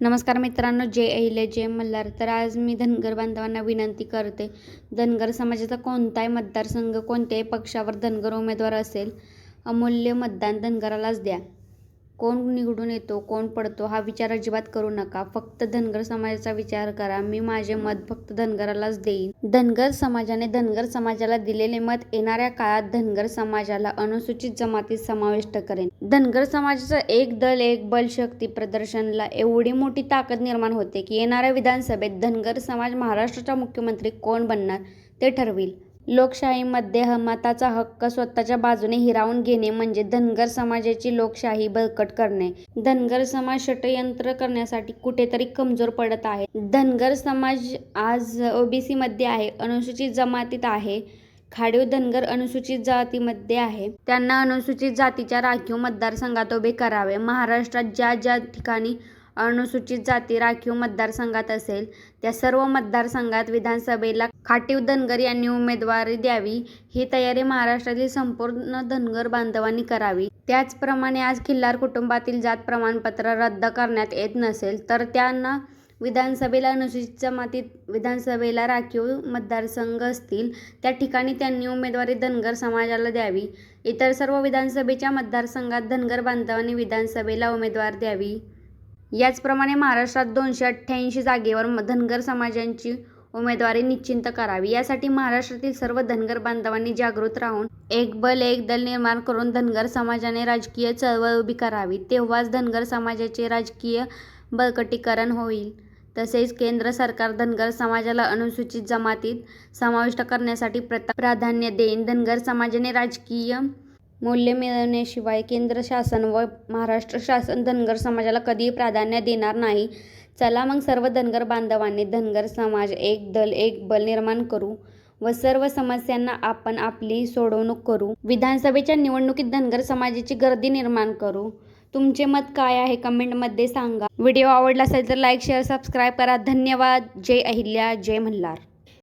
नमस्कार मित्रांनो जे अहिल्या जय मल्हार तर आज मी धनगर बांधवांना विनंती करते धनगर समाजाचा कोणताही मतदारसंघ कोणत्याही पक्षावर धनगर उमेदवार असेल अमूल्य मतदान धनगरालाच द्या. कोण निवडून येतो कोण पडतो हा विचार अजिबात करू नका. फक्त धनगर समाजाचा विचार करा. मी माझे मत फक्त धनगरालाच देईन. धनगर समाजाने धनगर समाजाला दिलेले मत येणाऱ्या काळात धनगर समाजाला अनुसूचित जमातीत समाविष्ट करेन. धनगर समाजाचं एक दल एक बल शक्ती प्रदर्शनला एवढी मोठी ताकद निर्माण होते की येणाऱ्या विधानसभेत धनगर समाज महाराष्ट्राचा मुख्यमंत्री कोण बनणार ते ठरविल. लोकशाहीमध्ये मताचा हक्क स्वतःच्या बाजूने हिरावून घेणे म्हणजे धनगर समाजाची लोकशाही बळकट करणे. धनगर समाज षडयंत्र करण्यासाठी कुठेतरी कमजोर पडत आहे. धनगर समाज आज ओबीसी मध्ये आहे अनुसूचित जमातीत आहे. खाडीव धनगर अनुसूचित जातीमध्ये आहे. त्यांना अनुसूचित जातीच्या राखीव मतदारसंघात उभे करावे. महाराष्ट्रात ज्या ज्या ठिकाणी अनुसूचित जाती राखीव मतदारसंघात असेल त्या सर्व मतदारसंघात विधानसभेला खाटीव धनगर यांनी उमेदवारी द्यावी. ही तयारी महाराष्ट्रातील संपूर्ण धनगर बांधवांनी करावी. त्याचप्रमाणे आज खिल्लार कुटुंबातील जात प्रमाणपत्र रद्द करण्यात येत नसेल तर त्यांना विधानसभेला अनुसूचित जमातीत विधानसभेला राखीव मतदारसंघ असतील त्या ठिकाणी त्यांनी उमेदवारी धनगर समाजाला द्यावी. इतर सर्व विधानसभेच्या मतदारसंघात धनगर बांधवांनी विधानसभेला उमेदवार द्यावी. याचप्रमाणे महाराष्ट्रात दोनशे अठ्ठ्याऐंशी जागेवर धनगर समाजांची उमेदवारी निश्चित करावी. यासाठी महाराष्ट्रातील सर्व धनगर बांधवांनी जागृत राहून एक बल एक दल निर्माण करून धनगर समाजाने राजकीय चळवळ उभी करावी. तेव्हाच धनगर समाजाचे राजकीय बळकटीकरण होईल. तसेच केंद्र सरकार धनगर समाजाला अनुसूचित जमातीत समाविष्ट करण्यासाठी प्रता प्राधान्य देईन. धनगर समाजाने राजकीय मूल्य मिळवण्याशिवाय केंद्र शासन व महाराष्ट्र शासन धनगर समाजाला कधीही प्राधान्य देणार नाही. चला मग सर्व धनगर बांधवांनी धनगर समाज एक दल एक बल निर्माण करू व सर्व समस्यांना आपण आपली सोडवणूक करू. विधानसभेच्या निवडणुकीत धनगर समाजाची गर्दी निर्माण करू. तुमचे मत काय आहे कमेंटमध्ये सांगा. व्हिडिओ आवडला असेल तर लाईक शेअर सबस्क्राईब करा. धन्यवाद. जय अहिल्या. जय मल्हार.